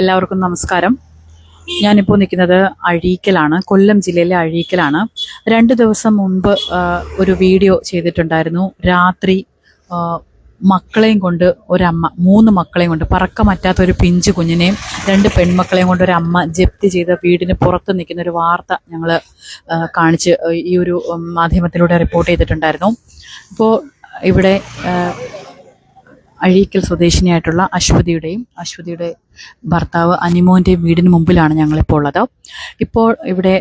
എല്ലാവർക്കും നമസ്കാരം. ഞാനിപ്പോൾ നിൽക്കുന്നത് അഴീക്കലാണ് കൊല്ലം ജില്ലയിലെ അഴീക്കലാണ്. രണ്ട് ദിവസം മുൻപ് ഒരു വീഡിയോ ചെയ്തിട്ടുണ്ടായിരുന്നു. രാത്രി മക്കളെയും കൊണ്ട് ഒരമ്മ മൂന്ന് മക്കളെയും കൊണ്ട് പറക്കമറ്റാത്ത ഒരു പിഞ്ചു കുഞ്ഞിനെയും രണ്ട് പെൺമക്കളെയും കൊണ്ട് ഒരു അമ്മ ജപ്തി ചെയ്ത വീടിന് പുറത്ത് നിൽക്കുന്ന ഒരു വാർത്ത ഞങ്ങൾ കാണിച്ച് ഈ ഒരു മാധ്യമത്തിലൂടെ റിപ്പോർട്ട് ചെയ്തിട്ടുണ്ടായിരുന്നു. അപ്പോൾ ഇവിടെ അഴീക്കൽ സ്വദേശിനിയായിട്ടുള്ള അശ്വതിയുടെയും അശ്വതിയുടെ ഭർത്താവ് അനിമോന്റെ വീടിന് മുമ്പിലാണ് ഞങ്ങളിപ്പോൾ ഉള്ളത് ഇപ്പോൾ ഇവിടെ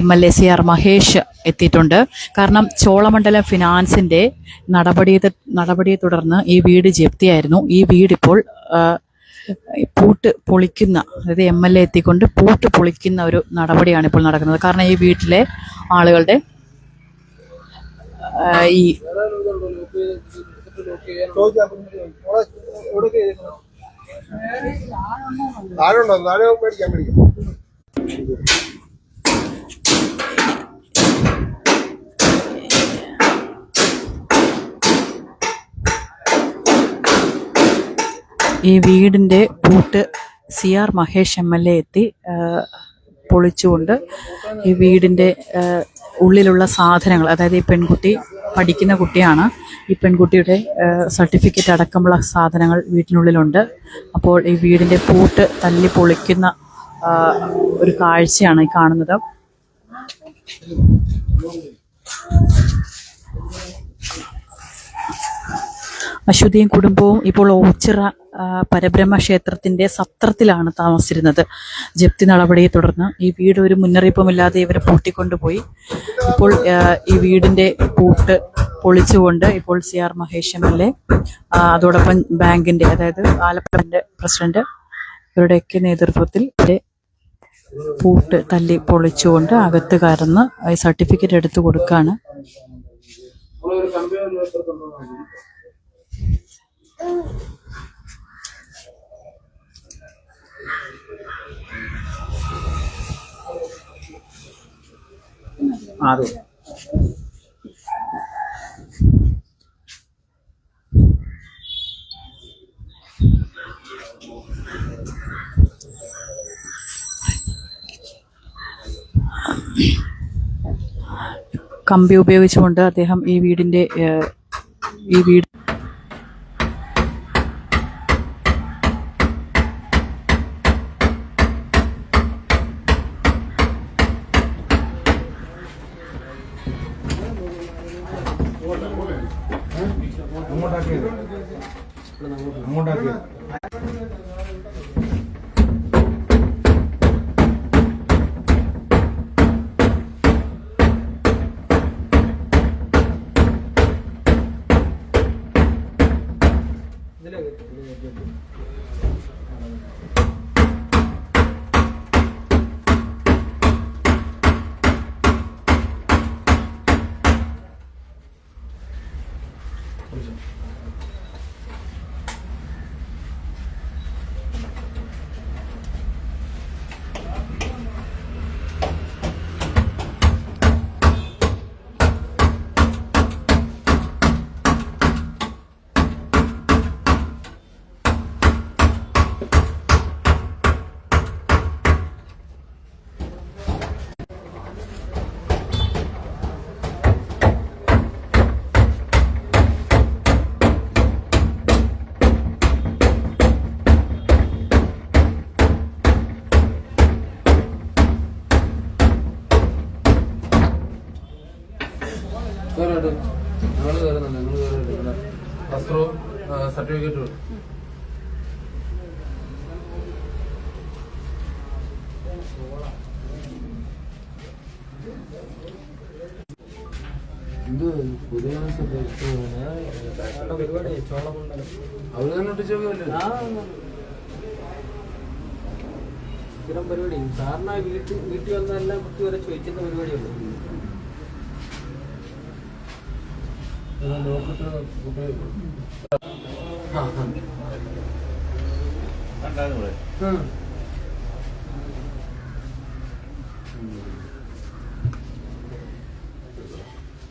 M L A C R Mahesh എത്തിയിട്ടുണ്ട്. കാരണം ചോളമണ്ഡലം ഫിനാൻസിന്റെ നടപടിയെ നടപടിയെ തുടർന്ന് ഈ വീട് ജപ്തിയായിരുന്നു. ഈ വീടിപ്പോൾ പൂട്ട് പൊളിക്കുന്ന അതായത് എം എൽ എ എത്തിക്കൊണ്ട് പൂട്ട് പൊളിക്കുന്ന ഒരു നടപടിയാണ് ഇപ്പോൾ നടക്കുന്നത്. കാരണം ഈ വീട്ടിലെ ആളുകളുടെ ഈ താഴെ ഉണ്ടോ താഴെ മേടിക്കാം മേടിക്കാം. ഈ വീടിന്റെ പൂട്ട് C R Mahesh M L A എത്തി പൊളിച്ചുകൊണ്ട് ഈ വീടിന്റെ ഉള്ളിലുള്ള സാധനങ്ങൾ അതായത് ഈ പെൺകുട്ടി പഠിക്കുന്ന കുട്ടിയാണ് ഈ പെൺകുട്ടിയുടെ സർട്ടിഫിക്കറ്റ് അടക്കമുള്ള സാധനങ്ങൾ വീട്ടിനുള്ളിലുണ്ട്. അപ്പോൾ ഈ വീടിന്റെ പൂട്ട് തല്ലി പൊളിക്കുന്ന ഒരു കാഴ്ചയാണ് ഈ കാണുന്നത്. അശ്വതിയും കുടുംബവും ഇപ്പോൾ ഓച്ചിറ പരബ്രഹ്മ ക്ഷേത്രത്തിന്റെ സത്രത്തിലാണ് താമസിച്ചിരുന്നത്. ജപ്തി നടപടിയെ തുടർന്ന് ഈ വീട് ഒരു മുന്നറിയിപ്പുമില്ലാതെ ഇവരെ പൂട്ടിക്കൊണ്ടുപോയി. ഇപ്പോൾ ഈ വീടിന്റെ പൂട്ട് പൊളിച്ചുകൊണ്ട് ഇപ്പോൾ C R Mahesh M L A അതോടൊപ്പം ബാങ്കിന്റെ അതായത് ആലപ്പുഴന്റെ പ്രസിഡന്റ് ഇവരുടെയൊക്കെ നേതൃത്വത്തിൽ പൂട്ട് തല്ലി പൊളിച്ചുകൊണ്ട് അകത്ത് കയറുന്ന സർട്ടിഫിക്കറ്റ് എടുത്തു കൊടുക്കാണ്. അതെ. കമ്പി ഉപയോഗിച്ചുകൊണ്ട് അദ്ദേഹം ഈ വീടിന്റെ ഈ വീട് ആ വീട്ടിൽ വീട്ടിൽ വന്നെല്ലാം കുട്ടി വരെ ചോദിക്കുന്ന ഉം.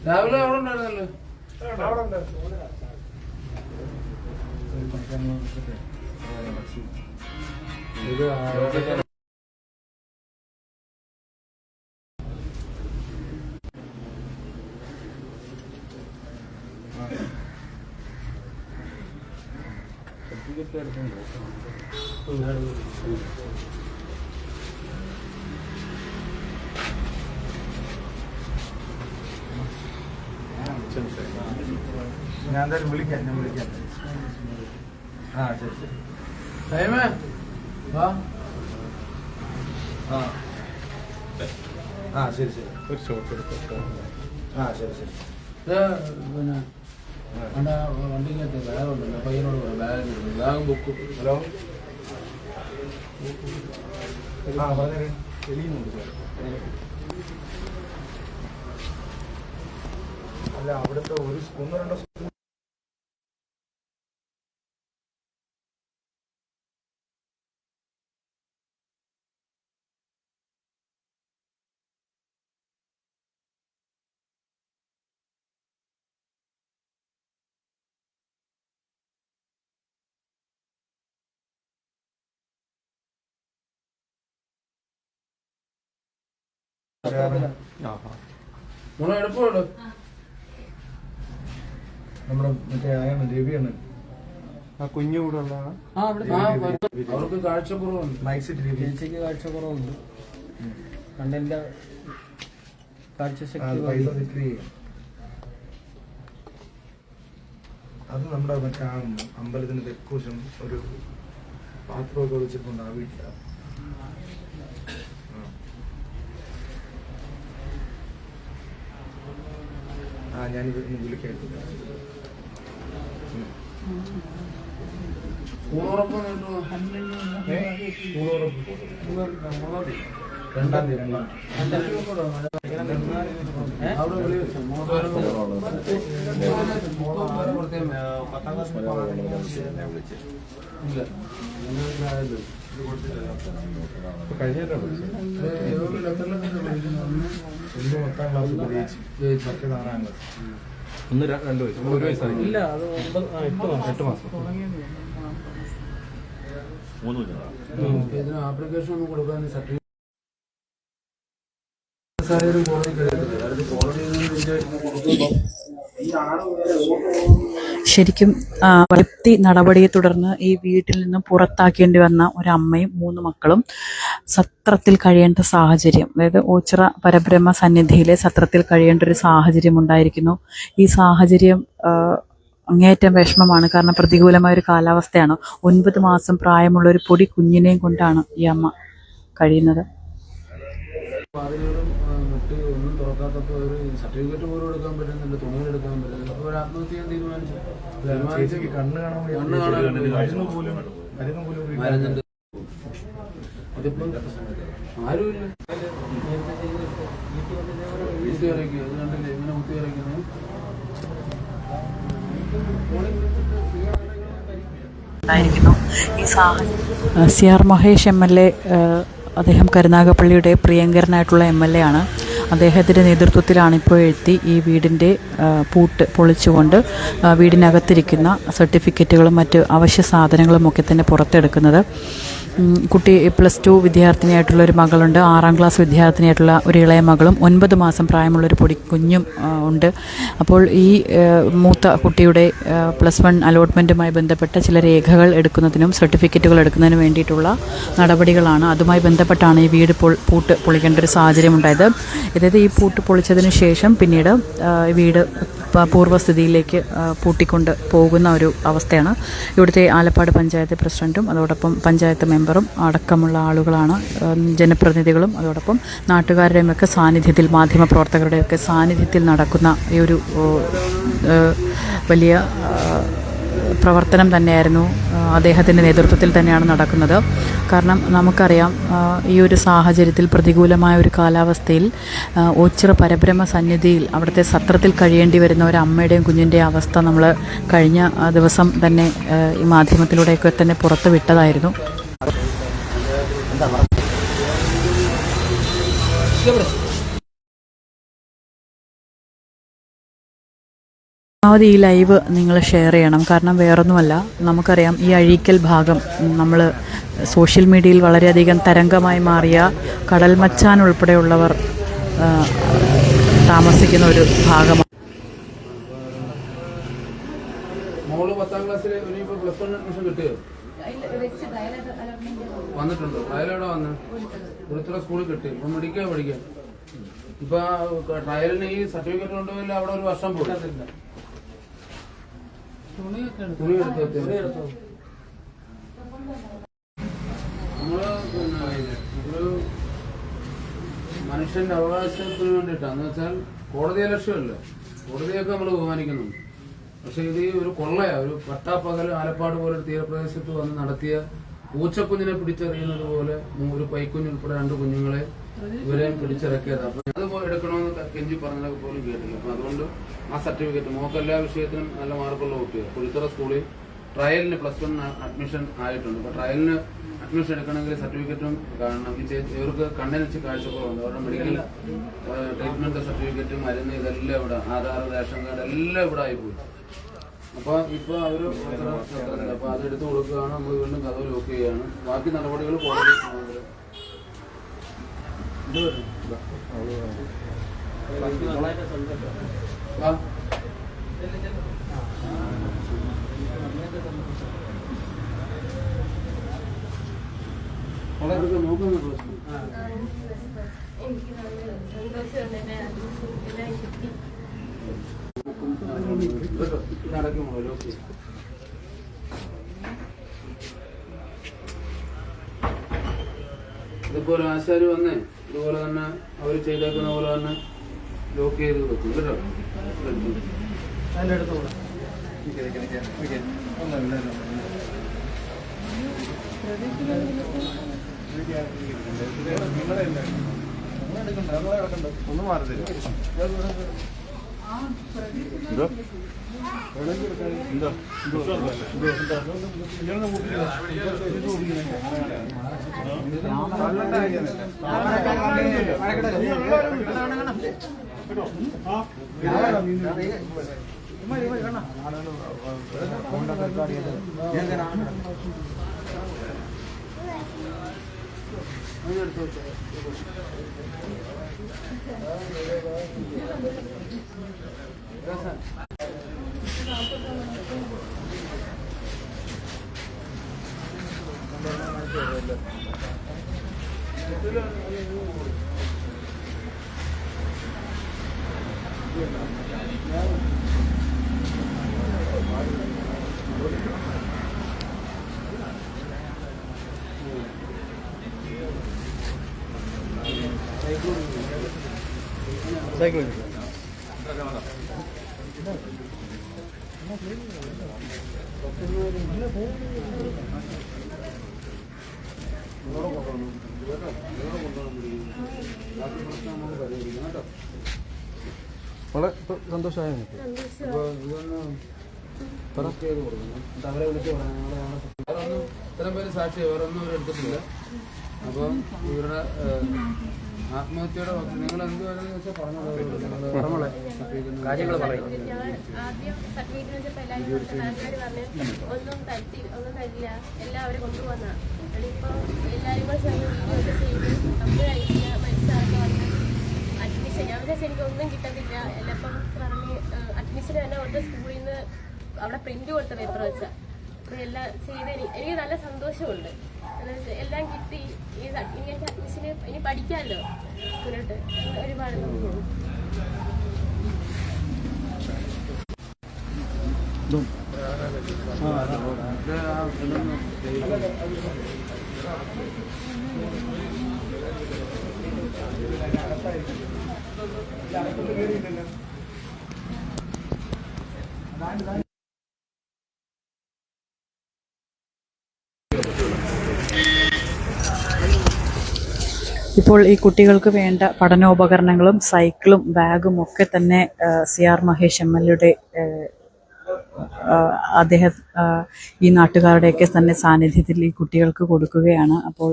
രാവിലെ അവിടെ ഉണ്ടായിരുന്നല്ലോ? ഇത് ആരോഗ്യ ഞാൻ എന്തായാലും വിളിക്കാം ഞാൻ വിളിക്കാം. ആ ശരി ശരി. ടൈമേ വാ. ആ. ആ ശരി ശരി. ഒരു ഷോട്ട് എടുത്തു? ആ ശരി ശരി. പിന്നെ അവിടെ വണ്ടിക്കകത്ത് ബാഗ് ഉണ്ടല്ലോ പയ്യനോട് പറയാം ബാഗ് ബാഗ് ബുക്കും ഹലോ? ആ സാർ. അല്ല അവിടുത്തെ ഒരു ഒന്ന് രണ്ടോ നമ്മുടെ മറ്റേ അയാണ് രവിയാണ് ആ കുഞ്ഞു കൂടെ ഉള്ളതാണ്. അവർക്ക് കാഴ്ചക്കുറവുണ്ട്. മൈക്ക് സെറ്റ് രവി ചേച്ചിക്ക് കാഴ്ച കുറവുണ്ട് കണ്ണിന്റെ കാഴ്ച ശക്തി അത് പൈസ സെറ്റ് ചെയ്യും അത് നമ്മുടെ മറ്റേ അമ്പലത്തിന്റെ അമ്പലത്തിന് തെക്കുവശം ഒരു പാത്രമൊക്കെ വെച്ചിട്ടുണ്ട് ആ വീട്ടിൽ ആ ഞാൻ വിളിക്കാം? ഏ? ഊണുറപ്പ്. രണ്ടാം തീയതി. അവിടെ വിളി വെച്ചോ. പത്താം ക്ലാസ്സിൽ ഇല്ല നിങ്ങൾക്ക് ആയല്ലോ. പത്താം ക്ലാസ്. ആറാം ക്ലാസ് ഒന്ന് രണ്ട് വയസ്സ്. ഒരു വയസ്സായി ഇല്ല അത് ഒമ്പത് എട്ട് മാസം. എട്ട് മാസം. ഇതിന് ആപ്ലിക്കേഷൻ ഒന്നും കൊടുക്കാൻ സർട്ടിഫിക്കറ്റ് സാഹചര്യം കോടതി കഴിയത്തില്ല ശരിക്കും വൃത്തി നടപടിയെ തുടർന്ന് ഈ വീട്ടിൽ നിന്ന് പുറത്താക്കേണ്ടി വന്ന ഒരമ്മയും മൂന്ന് മക്കളും സത്രത്തിൽ കഴിയേണ്ട സാഹചര്യം അതായത് ഓച്ചിറ പരബ്രഹ്മ സന്നിധിയിലെ സത്രത്തിൽ കഴിയേണ്ട ഒരു സാഹചര്യം ഉണ്ടായിരിക്കുന്നു. ഈ സാഹചര്യം അങ്ങേയറ്റം വിഷമമാണ് കാരണം പ്രതികൂലമായ ഒരു കാലാവസ്ഥയാണ്. ഒൻപത് മാസം പ്രായമുള്ള ഒരു പൊടി കുഞ്ഞിനെയും കൊണ്ടാണ് ഈ അമ്മ കഴിയുന്നത്. തുറക്കാത്തപ്പോൾ ഒരു സർട്ടിഫിക്കറ്റ് പോലും എടുക്കാൻ പറ്റുന്നില്ല തുണികൾ എടുക്കാൻ പറ്റുന്നില്ല. അപ്പോൾ ഒരു ആത്മഹത്യ തീരുമാനിച്ചു. കണ്ണ് കാണാൻ മരുന്നുണ്ട് ആരുമില്ല. ഇറക്കി അത് കണ്ടില്ലേ? ഇങ്ങനെ കുത്തി ഇറക്കുന്നത് C R Mahesh M L A അദ്ദേഹം കരുനാഗപ്പള്ളിയുടെ പ്രിയങ്കരനായിട്ടുള്ള എം എൽ എ ആണ്. അദ്ദേഹത്തിന്റെ നേതൃത്വത്തിലാണ് ഇപ്പോൾ എഴുത്തി ഈ വീടിന്റെ പൂട്ട് പൊളിച്ചുകൊണ്ട് വീടിനകത്തിരിക്കുന്ന സർട്ടിഫിക്കറ്റുകളും മറ്റ് അവശ്യ സാധനങ്ങളും ഒക്കെ തന്നെ പുറത്തെടുക്കുന്നത്. കുട്ടി പ്ലസ് ടു വിദ്യാർത്ഥിനിയായിട്ടുള്ള ഒരു മകളുണ്ട്. ആറാം ക്ലാസ് വിദ്യാർത്ഥിനിയായിട്ടുള്ള ഒരു ഇളയ മകളും ഒൻപത് മാസം പ്രായമുള്ള ഒരു പൊടി കുഞ്ഞും ഉണ്ട്. അപ്പോൾ ഈ മൂത്ത കുട്ടിയുടെ പ്ലസ് വൺ അലോട്ട്മെന്റുമായി ബന്ധപ്പെട്ട ചില രേഖകൾ എടുക്കുന്നതിനും സർട്ടിഫിക്കറ്റുകൾ എടുക്കുന്നതിനും വേണ്ടിയിട്ടുള്ള നടപടികളാണ്. അതുമായി ബന്ധപ്പെട്ടാണ് ഈ വീട് പൊൾ പൂട്ട് പൊളിക്കേണ്ട ഒരു സാഹചര്യം ഉണ്ടായത് അതായത് ഈ പൂട്ട് പൊളിച്ചതിന് ശേഷം പിന്നീട് വീട് പൂർവസ്ഥിതിയിലേക്ക് പൂട്ടിക്കൊണ്ട് പോകുന്ന ഒരു അവസ്ഥയാണ്. ഇവിടുത്തെ ആലപ്പാട് പഞ്ചായത്ത് പ്രസിഡന്റും അതോടൊപ്പം പഞ്ചായത്ത് മെമ്പറും അടക്കമുള്ള ആളുകളാണ് ജനപ്രതിനിധികളും. അതോടൊപ്പം നാട്ടുകാരുടെയുമൊക്കെ സാന്നിധ്യത്തിൽ മാധ്യമപ്രവർത്തകരുടെയൊക്കെ സാന്നിധ്യത്തിൽ നടക്കുന്ന ഈ ഒരു വലിയ പ്രവർത്തനം തന്നെയായിരുന്നു അദ്ദേഹത്തിന്റെ നേതൃത്വത്തിൽ തന്നെയാണ് നടക്കുന്നത്. കാരണം നമുക്കറിയാം ഈ ഒരു സാഹചര്യത്തിൽ പ്രതികൂലമായ ഒരു കാലാവസ്ഥയിൽ ഒച്ചിറ പരബ്രഹ്മ സന്നിധിയിൽ അവിടുത്തെ സത്രത്തിൽ കഴിയേണ്ടി വരുന്ന ഒരു അമ്മയുടെയും കുഞ്ഞിന്റെയും അവസ്ഥ നമ്മൾ കഴിഞ്ഞ ദിവസം തന്നെ ഈ മാധ്യമത്തിലൂടെയൊക്കെ തന്നെ പുറത്തു വിട്ടതായിരുന്നു. ആ പരമാവധി ഈ ലൈവ് നിങ്ങൾ ഷെയർ ചെയ്യണം. കാരണം വേറൊന്നുമല്ല നമുക്കറിയാം ഈ അഴീക്കൽ ഭാഗം നമ്മൾ സോഷ്യൽ മീഡിയയിൽ വളരെയധികം തരംഗമായി മാറിയ കടൽ മച്ചാൻ ഉൾപ്പെടെയുള്ളവർ താമസിക്കുന്ന ഒരു ഭാഗമാണ്. മോൾ പത്താം ക്ലാസ്സിൽ ഇനിയിപ്പോ പ്ലസ് വൺ അഡ്മിഷൻ കിട്ടിയോ? വന്നിട്ടുണ്ടോ? ട്രയലോടെ വന്ന്? ഒരുത്തര സ്കൂളിൽ കിട്ടി. ഇപ്പൊ മെഡിക്കാ പഠിക്കാൻ. ഇപ്പൊ ട്രയലിന് ഈ സർട്ടിഫിക്കറ്റ് കൊണ്ടുപോയില്ല അവിടെ ഒരു വർഷം പോയി തുണി എടുത്ത് വെച്ചേ. നമ്മൾ പിന്നെ ഒരു മനുഷ്യന്റെ അവകാശത്തിന് വേണ്ടിട്ടാന്ന് വെച്ചാൽ കോടതി ലക്ഷ്യമല്ല കോടതിയൊക്കെ നമ്മൾ ബഹുമാനിക്കുന്നുണ്ട്. പക്ഷെ ഇത് ഈ ഒരു കൊള്ളയാ. ഒരു പട്ടാപ്പകൽ ആലപ്പാട് പോലെ ഒരു തീരപ്രദേശത്ത് വന്ന് നടത്തിയ പൂച്ചക്കുഞ്ഞിനെ പിടിച്ചറിയുന്നത് പോലെ ഒരു പൈക്കുഞ്ഞുൾപ്പെടെ രണ്ട് കുഞ്ഞുങ്ങളെ ഇവരെയും പിടിച്ചിറക്കിയത്. അപ്പൊ അത് എടുക്കണമെന്ന് കെഞ്ചി പറഞ്ഞതൊക്കെ പോലും കേട്ടില്ല. അപ്പൊ അതുകൊണ്ട് ആ സർട്ടിഫിക്കറ്റ് മോക്ക് എല്ലാ വിഷയത്തിനും നല്ല മാർക്കുള്ള കുട്ടികൾ പുളിത്തറ സ്കൂളിൽ ട്രയലിന് പ്ലസ് വൺ അഡ്മിഷൻ ആയിട്ടുണ്ട്. അപ്പൊ ട്രയലിന് അഡ്മിഷൻ എടുക്കണമെങ്കിൽ സർട്ടിഫിക്കറ്റും കാണണം. ഇവർക്ക് കണ്ണിന് വെച്ച് കാഴ്ചക്കുറവുണ്ട് അവരുടെ മെഡിക്കൽ ട്രീറ്റ്മെന്റ് സർട്ടിഫിക്കറ്റ് മരുന്ന് ഇതെല്ലാം ഇവിടെ ആധാർ റേഷൻ കാർഡ് എല്ലാം ഇവിടെ ആയിപ്പോയി അപ്പൊ ഇപ്പൊ അവർ. അപ്പൊ അത് എടുത്തു കൊടുക്കുകയാണ്. നമ്മൾ വീണ്ടും കഥ ലോക്ക് ചെയ്യുകയാണ്. ബാക്കി നടപടികൾ കോടതി മുഖാന്തരം. ഇത് വരും. വാ. അവർക്ക് നോക്കുന്ന പ്രശ്നം കിട്ടി നടക്കുമോ ലോക്ക് ചെയ്യും. ഇതുപോലെ വന്നേ ഇതുപോലെ തന്നെ അവർ ചെയ്തേക്കുന്ന പോലെ തന്നെ ലോക്ക് ചെയ്ത് വെക്കും കേട്ടോ? അതിന്റെ അടുത്ത് ഒന്ന് മാറി തരും ഞാൻ എന്തോ എന്തോ വളരെ സന്തോഷമായ എനിക്ക് അപ്പൊ ഇതൊന്ന് പറ ചെയ്ത് കൊടുക്കണം എന്നിട്ട് അവരെ വിളിച്ച് പറയാം ഞങ്ങളെ വേറൊന്നും ഇത്രയും പേര് സാക്ഷി വേറൊന്നും ഒന്നും എടുത്തിട്ടില്ല അപ്പം ഇവരുടെ ആത്മഹത്യയുടെ നിങ്ങൾ എന്ത് വരുന്ന വെച്ചാൽ പറഞ്ഞോളെ. കാര്യങ്ങൾ പറയും. ആദ്യം സർട്ടിഫിക്കറ്റ് വെച്ചപ്പോൾ എല്ലാവരും കൊടുത്ത നാട്ടുകാർ പറഞ്ഞു ഒന്നും തട്ടി ഒന്നും തരില്ല. എല്ലാവരും എല്ലാവരും കൂടെ വീഡിയോ ചെയ്ത് വന്ന് അഡ്മിഷൻ ഞാൻ വിചാരിച്ചു എനിക്ക് ഒന്നും കിട്ടത്തില്ല. എല്ലപ്പം പറഞ്ഞ് അഡ്മിഷൻ തന്നെ കൊണ്ട് സ്കൂളിൽ നിന്ന് അവിടെ പ്രിന്റ് കൊടുത്ത പേപ്പർ വെച്ചാൽ അപ്പൊ എല്ലാം ചെയ്ത് എനിക്ക് നല്ല സന്തോഷമുണ്ട്. എല്ലാം കിട്ടി. എനിക്ക് അഡ്മിഷന് ഇനി പഠിക്കാമല്ലോ മുന്നോട്ട് ഒരുപാട് ഇപ്പോൾ ഈ കുട്ടികൾക്ക് വേണ്ട പഠനോപകരണങ്ങളും സൈക്കിളും ബാഗും ഒക്കെ തന്നെ C R Mahesh M L എയുടെ അദ്ദേഹം ഈ നാട്ടുകാരുടെയൊക്കെ തന്നെ സാന്നിധ്യത്തിൽ ഈ കുട്ടികൾക്ക് കൊടുക്കുകയാണ്. അപ്പോൾ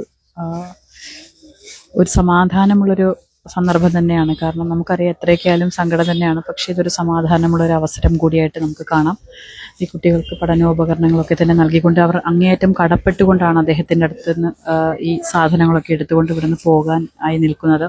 ഒരു സമാധാനമുള്ളൊരു സന്ദർഭം തന്നെയാണ്. കാരണം നമുക്കറിയാം എത്രയൊക്കെയായാലും സങ്കടം തന്നെയാണ്. പക്ഷേ ഇതൊരു സമാധാനമുള്ള ഒരു അവസരം കൂടിയായിട്ട് നമുക്ക് കാണാം. ഈ കുട്ടികൾക്ക് പഠനോപകരണങ്ങളൊക്കെ തന്നെ നൽകിക്കൊണ്ട് അവർ അങ്ങേയറ്റം കടപ്പെട്ടുകൊണ്ടാണ് അദ്ദേഹത്തിന്റെ അടുത്ത് നിന്ന് ഈ സാധനങ്ങളൊക്കെ എടുത്തുകൊണ്ട് ഇവിടുന്ന് പോകാൻ ആയി നിൽക്കുന്നത്.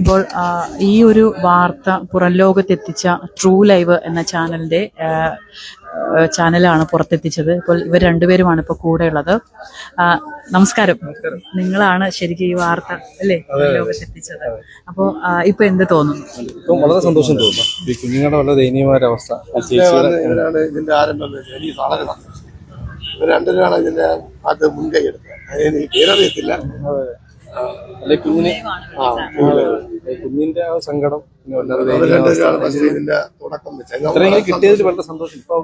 ഇപ്പോൾ ഈ ഒരു വാർത്ത പുറം ലോകത്തെത്തിച്ച ട്രൂ ലൈവ് എന്ന ആ, ചാനലാണ് പുറത്തെത്തിച്ചത്. ഇപ്പോൾ ഇവർ രണ്ടുപേരുമാണ് ഇപ്പോൾ കൂടെ ഉള്ളത് ആ, നമസ്കാരം. നിങ്ങളാണ് ശരിക്കും ഈ വാർത്ത അല്ലേ? ലോകത്തെത്തിച്ചത്. അപ്പോൾ ഇപ്പൊ എന്ത് തോന്നുന്നു? ഇപ്പം വളരെ സന്തോഷം തോന്നുന്നു. ഈ കുഞ്ഞുങ്ങളുടെ വളരെ ദയനീയമായ അവസ്ഥ. ഇതിന്റെ ആരംഭം എനിക്ക് വളരെ രണ്ടുപേരാണ് ഇതിന്റെ അത് മുൻകൈ എടുത്തത് അതിന് പേരറിയത്തില്ല. കുഞ്ഞിന്റെ ആ സങ്കടം. ഇതിന്റെ തുടക്കം കിട്ടിയതിൽ വളരെ സന്തോഷം. ഇപ്പൊ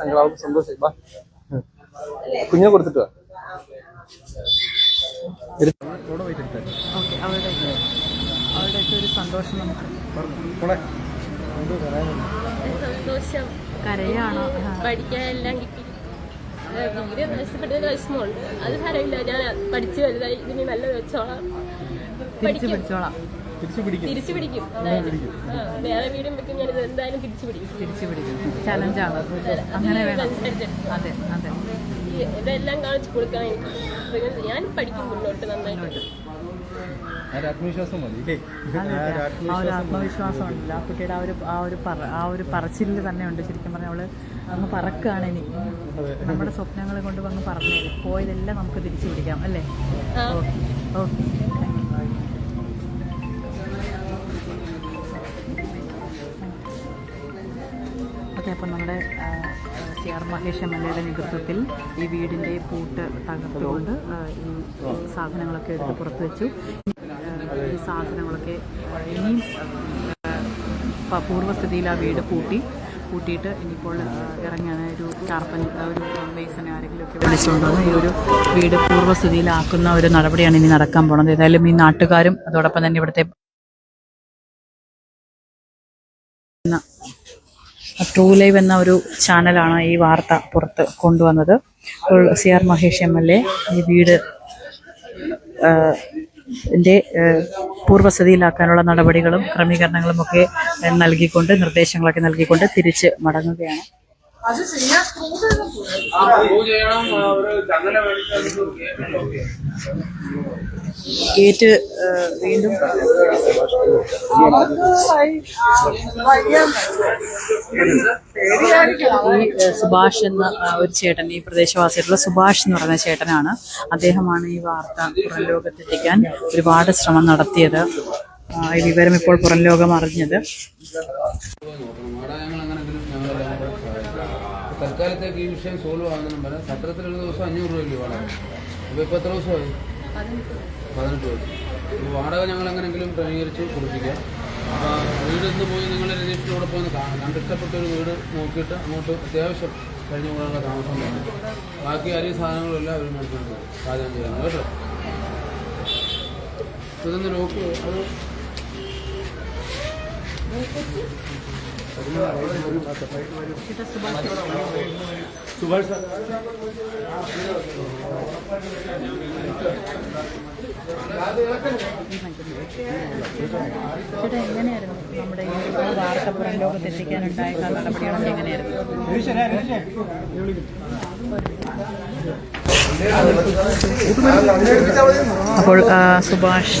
സങ്കടം സന്തോഷം. കുഞ്ഞിനെ കൊടുത്തിട്ട് അവരുടെയൊക്കെ ഒരു സന്തോഷം. നമുക്ക് സന്തോഷം കരയാണോ? പഠിക്കാൻ എല്ലാം കിട്ടി. വീട് നഷ്ടപ്പെട്ടതിന് വിഷമമുണ്ട് അത് സാരമില്ല ഞാൻ പഠിച്ചു വലുതായി ഇതിന് നല്ല വെച്ചോളാം. തിരിച്ചു പിടിക്കും. അതായത് വേറെ വീടും വെക്കും ഞാൻ ഇത് എന്തായാലും തിരിച്ചു പിടിക്കും. തിരിച്ചു പിടിക്കും. ചലഞ്ചാണ് അങ്ങനെ അതെ അതെ ഇതെല്ലാം കാണിച്ചു കൊടുക്കാൻ ഞാൻ- പഠിക്കും മുന്നോട്ട് നന്നായിട്ട്. ആത്മവിശ്വാസം മതി. ഇല്ലേ അതെ, ആ ഒരു ആത്മവിശ്വാസം ഉണ്ടല്ലോ ആ കുട്ടിയുടെ ആ ഒരു ആ ഒരു പറ ആ ഒരു പറച്ചിലിൽ തന്നെ ഉണ്ട്. ശരിക്കും പറഞ്ഞാൽ അവൾ അങ്ങ് പറക്കുകയാണ് ഇനി. നമ്മുടെ സ്വപ്നങ്ങളെ കൊണ്ട് വന്ന് പറഞ്ഞു പോയതെല്ലാം നമുക്ക് തിരിച്ചു പിടിക്കാം അല്ലേ? ഓക്കെ ഓക്കെ ഓക്കെ അപ്പം നമ്മുടെ C R Mahesh M L എയുടെ നേതൃത്വത്തിൽ ഈ വീടിന്റെ പൂട്ട് തകർത്തുകൊണ്ട് ഈ സാധനങ്ങളൊക്കെ എടുത്ത് പുറത്ത് വെച്ചു. സാധനങ്ങളൊക്കെ ഇനിയും പൂർവസ്ഥിതിയിൽ ആ വീട് പൂട്ടി. കൂട്ടിയിട്ട് ഇനിയിപ്പോൾ ഇറങ്ങാൻ ഒരു ചാർപ്പൻ ഒരു മേസനെ ആരെങ്കിലും ഒക്കെ വിളിച്ചുകൊണ്ട് വന്ന് ഈ ഒരു വീട് പൂർവസ്ഥിതിയിലാക്കുന്ന ഒരു നടപടിയാണ് ഇനി നടക്കാൻ പോണത്. ഏതായാലും ഈ നാട്ടുകാരും അതോടൊപ്പം തന്നെ ഇവിടുത്തെ ട്രൂ ലൈവ് എന്ന ഒരു ചാനലാണ് ഈ വാർത്ത പുറത്ത് കൊണ്ടുവന്നത്. C R Mahesh M L A ഈ വീട് ആ, പൂർവസ്ഥിതിയിലാക്കാനുള്ള നടപടികളും ക്രമീകരണങ്ങളും ഒക്കെ നൽകിക്കൊണ്ട് നിർദ്ദേശങ്ങളൊക്കെ നൽകിക്കൊണ്ട് തിരിച്ച് മടങ്ങുകയാണ്. പ്രൂവ് ഗേറ്റ് വീണ്ടും ഈ സുഭാഷ് എന്ന ഒരു ചേട്ടൻ ഈ പ്രദേശവാസിയായിട്ടുള്ള സുഭാഷ് എന്ന് പറയുന്ന ചേട്ടനാണ് അദ്ദേഹമാണ് ഈ വാർത്ത പുറം ലോകത്തെത്തിക്കാൻ ഒരുപാട് ശ്രമം നടത്തിയത്. ഈ വിവരം ഇപ്പോൾ പുറം ലോകം അറിഞ്ഞത്. തൽക്കാലത്തേക്ക് ഈ വിഷയം സോൾവ് ആകുന്നതിനും വരെ സത്രത്തിൽ ദിവസം അഞ്ഞൂറ് രൂപ അപ്പോൾ ഇപ്പോൾ എത്ര ദിവസമായി? പതിനെട്ട് അപ്പോൾ വാടക ഞങ്ങൾ എങ്ങനെയെങ്കിലും ക്രമീകരിച്ച് കൊടുപ്പിക്കാം. അപ്പോൾ വീട് ഇന്ന് പോയി നിങ്ങൾ രജിസ്റ്ററിലൂടെ പോയി കണ്ടിഷ്ടപ്പെട്ടൊരു വീട് നോക്കിയിട്ട് അങ്ങോട്ട് അത്യാവശ്യം കഴിഞ്ഞ കൂടെയുള്ള താമസം വേണം ബാക്കി അരി സാധനങ്ങളെല്ലാം അവർ മേടിച്ചുകൊണ്ട് പാചകം ചെയ്യുന്നത് കേട്ടോ? ഇതൊന്ന് നോക്കൂ അത് എങ്ങനെയായിരുന്നു നമ്മുടെ എങ്ങനെയായിരുന്നു? അപ്പോൾ സുഭാഷ്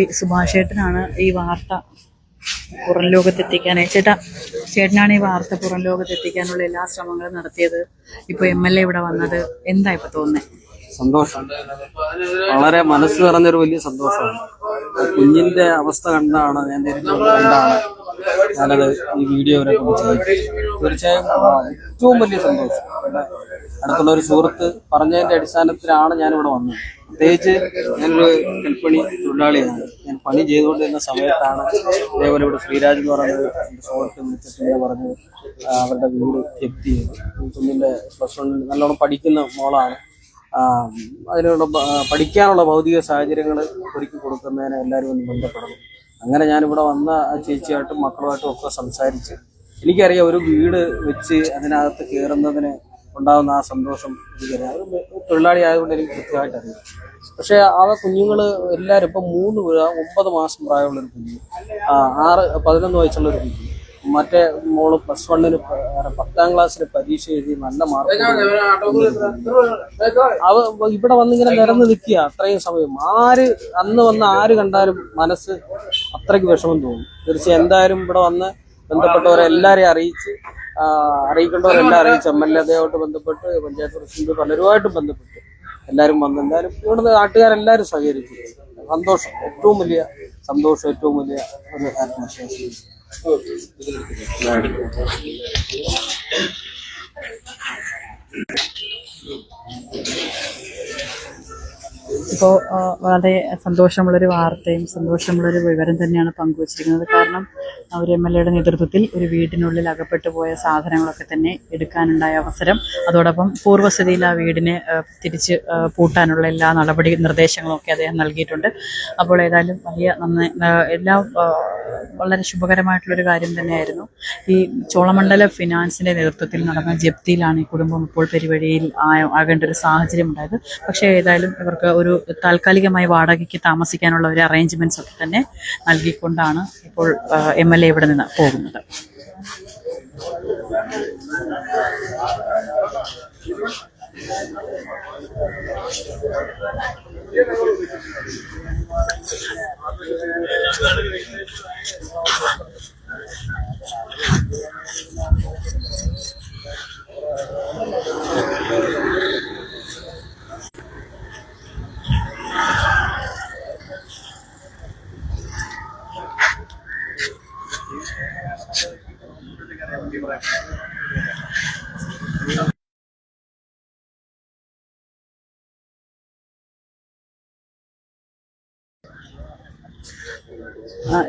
ഈ സുഭാഷ് ചേട്ടനാണ് ഈ വാർത്ത പുറം ലോകത്തെത്തിക്കാനായി. ചേട്ടാ ചേട്ടനാണ് ഈ വാർത്ത പുറം ലോകത്തെത്തിക്കാനുള്ള എല്ലാ ശ്രമങ്ങളും നടത്തിയത്. ഇപ്പൊ എം എൽ എ ഇവിടെ വന്നത്. എന്താ ഇപ്പൊ തോന്നുന്നത്? സന്തോഷം വളരെ മനസ്സ് നിറഞ്ഞൊരു വലിയ സന്തോഷമാണ്. കുഞ്ഞിന്റെ അവസ്ഥ കണ്ടാണ് ഞാൻ കണ്ടാണ് ഞാനത് ഈ വീഡിയോ വരെ കൊണ്ട് ചെയ്തത് തീർച്ചയായും ഏറ്റവും വലിയ സന്തോഷം. അടുത്തുള്ള ഒരു സുഹൃത്ത് പറഞ്ഞതിന്റെ അടിസ്ഥാനത്തിലാണ് ഞാനിവിടെ വന്നത്. പ്രത്യേകിച്ച് ഞാനൊരു കൽപ്പണി തൊഴിലാളിയാണ്. ഞാൻ പണി ചെയ്തുകൊണ്ടിരുന്ന സമയത്താണ് അതേപോലെ ഇവിടെ ശ്രീരാജ് എന്ന് പറയുന്നത് എന്റെ സുഹൃത്ത് വിളിച്ചിട്ട് പറഞ്ഞ് അവരുടെ വീട് ജപ്തി ചെയ്തു ഈ കുഞ്ഞിന്റെ പ്ലസ് വണ്ണിൽ നല്ലോണം പഠിക്കുന്ന മോളാണ്. അതിനുള്ള പഠിക്കാനുള്ള ഭൗതിക സാഹചര്യങ്ങൾ ഒരുക്കി കൊടുക്കുന്നതിന് എല്ലാവരും ഒന്ന് ബന്ധപ്പെടണം. അങ്ങനെ ഞാനിവിടെ വന്ന ചേച്ചിയായിട്ടും മക്കളുമായിട്ടും ഒക്കെ സംസാരിച്ച് എനിക്കറിയാം ഒരു വീട് വെച്ച് അതിനകത്ത് കയറുന്നതിന് ഉണ്ടാകുന്ന ആ സന്തോഷം എനിക്കറിയാം. അത് തൊഴിലാളി ആയതുകൊണ്ട് എനിക്ക് കൃത്യമായിട്ട് അറിയാം. പക്ഷേ ആ കുഞ്ഞുങ്ങൾ എല്ലാവരും ഇപ്പം മൂന്ന് ഒമ്പത് മാസം പ്രായമുള്ളൊരു കുഞ്ഞ് ആറ് പതിനൊന്ന് വയസ്സുള്ളൊരു കുഞ്ഞ്. മറ്റേ മോൾ പ്ലസ് വണ്ണിന് പത്താം ക്ലാസ്സിൽ പരീക്ഷ എഴുതി നല്ല മാർക്ക് അവ ഇവിടെ വന്നിങ്ങനെ നിരന്ന് നിൽക്കുക അത്രയും സമയം. ആര് അന്ന് വന്ന് ആര് കണ്ടാലും മനസ്സ് അത്രയ്ക്ക് വിഷമം തോന്നും. തീർച്ചയായും എന്തായാലും ഇവിടെ വന്ന് ബന്ധപ്പെട്ടവരെ എല്ലാവരെയും അറിയിച്ച് അറിയിക്കേണ്ടവരെല്ലാം അറിയിച്ച് എം എൽ എ അദ്ദേഹമായിട്ട് ബന്ധപ്പെട്ട് പഞ്ചായത്ത് പ്രസിഡന്റ് പലരുമായിട്ടും ബന്ധപ്പെട്ട് എല്ലാവരും വന്ന് എന്തായാലും ഇവിടുന്ന് നാട്ടുകാരെല്ലാവരും സഹകരിച്ചു. സന്തോഷം. ഏറ്റവും വലിയ സന്തോഷം ഏറ്റവും വലിയ ഒരു ആത്മവിശ്വാസം. Okay. ഇപ്പോൾ വളരെ സന്തോഷമുള്ളൊരു വാർത്തയും സന്തോഷമുള്ളൊരു വിവരം തന്നെയാണ് പങ്കുവച്ചിരിക്കുന്നത്. കാരണം അവർ എം എൽ എയുടെ നേതൃത്വത്തിൽ ഒരു വീടിനുള്ളിൽ അകപ്പെട്ടു പോയ സാധനങ്ങളൊക്കെ തന്നെ എടുക്കാനുണ്ടായ അവസരം അതോടൊപ്പം പൂർവസ്ഥിതിയിൽ ആ വീടിനെ തിരിച്ച് പൂട്ടാനുള്ള എല്ലാ നടപടി നിർദ്ദേശങ്ങളൊക്കെ അദ്ദേഹം നൽകിയിട്ടുണ്ട്. അപ്പോൾ ഏതായാലും വലിയ നന്നായി എല്ലാം വളരെ ശുഭകരമായിട്ടുള്ളൊരു കാര്യം തന്നെയായിരുന്നു. ഈ ചോളമണ്ഡല ഫിനാൻസിന്റെ നേതൃത്വത്തിൽ നടന്ന ജപ്തിയിലാണ് ഈ കുടുംബം ഇപ്പോൾ പെരുവഴിയിൽ ആ- ആകേണ്ട ഒരു സാഹചര്യം ഉണ്ടായത്. പക്ഷേ ഏതായാലും ഇവർക്ക് ഒരു താൽക്കാലികമായി വാടകയ്ക്ക് താമസിക്കാനുള്ള ഒരു അറേഞ്ച്മെന്റ്സ് ഒക്കെ തന്നെ നൽകിക്കൊണ്ടാണ് ഇപ്പോൾ എം എൽ എ ഇവിടെ നിന്ന് പോകുന്നത്.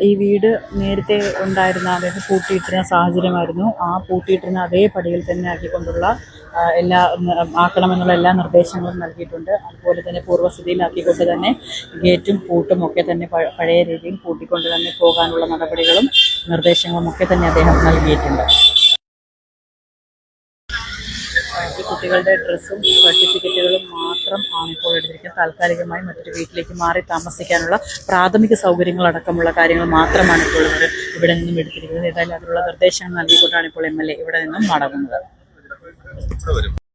ഈ വീട് നേരത്തെ ഉണ്ടായിരുന്ന അതായത് പൂട്ടിയിട്ടിരുന്ന സാഹചര്യമായിരുന്നു. ആ പൂട്ടിയിട്ടിരുന്ന അതേ പടിയിൽ തന്നെ ആക്കിക്കൊണ്ടുള്ള എല്ലാ ആക്കണമെന്നുള്ള എല്ലാ നിർദ്ദേശങ്ങളും നൽകിയിട്ടുണ്ട്. അതുപോലെ തന്നെ പൂർവസ്ഥിതിയിലാക്കിക്കൊണ്ട് തന്നെ ഗേറ്റും പൂട്ടും ഒക്കെ തന്നെ പഴയ രീതിയിൽ പൂട്ടിക്കൊണ്ട് തന്നെ പോകാനുള്ള നടപടികളും നിർദ്ദേശങ്ങളും ഒക്കെ തന്നെ അദ്ദേഹം നൽകിയിട്ടുണ്ട്. കുട്ടികളുടെ ഡ്രസ്സും സർട്ടിഫിക്കറ്റുകളും മാത്രം ആണ് ഇപ്പോൾ എടുത്തിരിക്കുന്നത്. താൽക്കാലികമായി മറ്റൊരു വീട്ടിലേക്ക് മാറി താമസിക്കാനുള്ള പ്രാഥമിക സൗകര്യങ്ങളടക്കമുള്ള കാര്യങ്ങൾ മാത്രമാണ് ഇപ്പോൾ ഇവിടെ നിന്നും എടുത്തിരിക്കുന്നത്. ഏതായാലും അതിനുള്ള നിർദ്ദേശങ്ങൾ നൽകിക്കൊണ്ടാണ് ഇപ്പോൾ എ ഇവിടെ നിന്നും മടങ്ങുന്നത്. ഇവിടെ വരും.